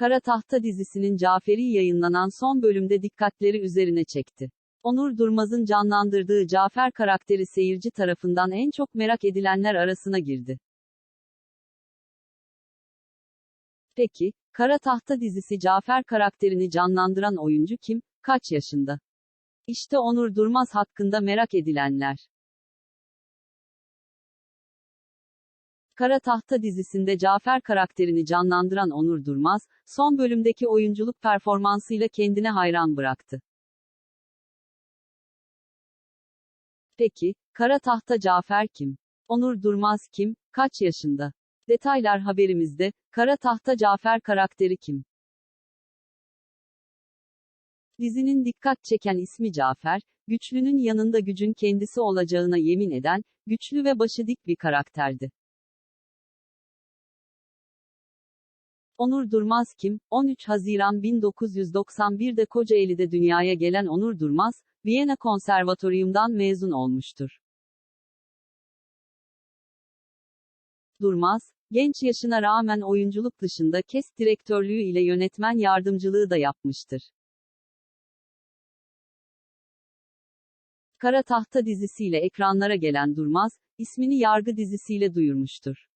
Kara Tahta dizisinin Caferi yayınlanan son bölümde dikkatleri üzerine çekti. Onur Durmaz'ın canlandırdığı Cafer karakteri seyirci tarafından en çok merak edilenler arasına girdi. Peki, Kara Tahta dizisi Cafer karakterini canlandıran oyuncu kim, kaç yaşında? İşte Onur Durmaz hakkında merak edilenler. Kara Tahta dizisinde Cafer karakterini canlandıran Onur Durmaz, son bölümdeki oyunculuk performansıyla kendine hayran bıraktı. Peki, Kara Tahta Cafer kim? Onur Durmaz kim? Kaç yaşında? Detaylar haberimizde, Kara Tahta Cafer karakteri kim? Dizinin dikkat çeken ismi Cafer, güçlünün yanında gücün kendisi olacağına yemin eden, güçlü ve başı dik bir karakterdi. Onur Durmaz kim? 13 Haziran 1991'de Kocaeli'de dünyaya gelen Onur Durmaz, Viyana Konservatoryum'dan mezun olmuştur. Durmaz, genç yaşına rağmen oyunculuk dışında kes direktörlüğü ile yönetmen yardımcılığı da yapmıştır. Kara Tahta dizisiyle ekranlara gelen Durmaz, ismini Yargı dizisiyle duyurmuştur.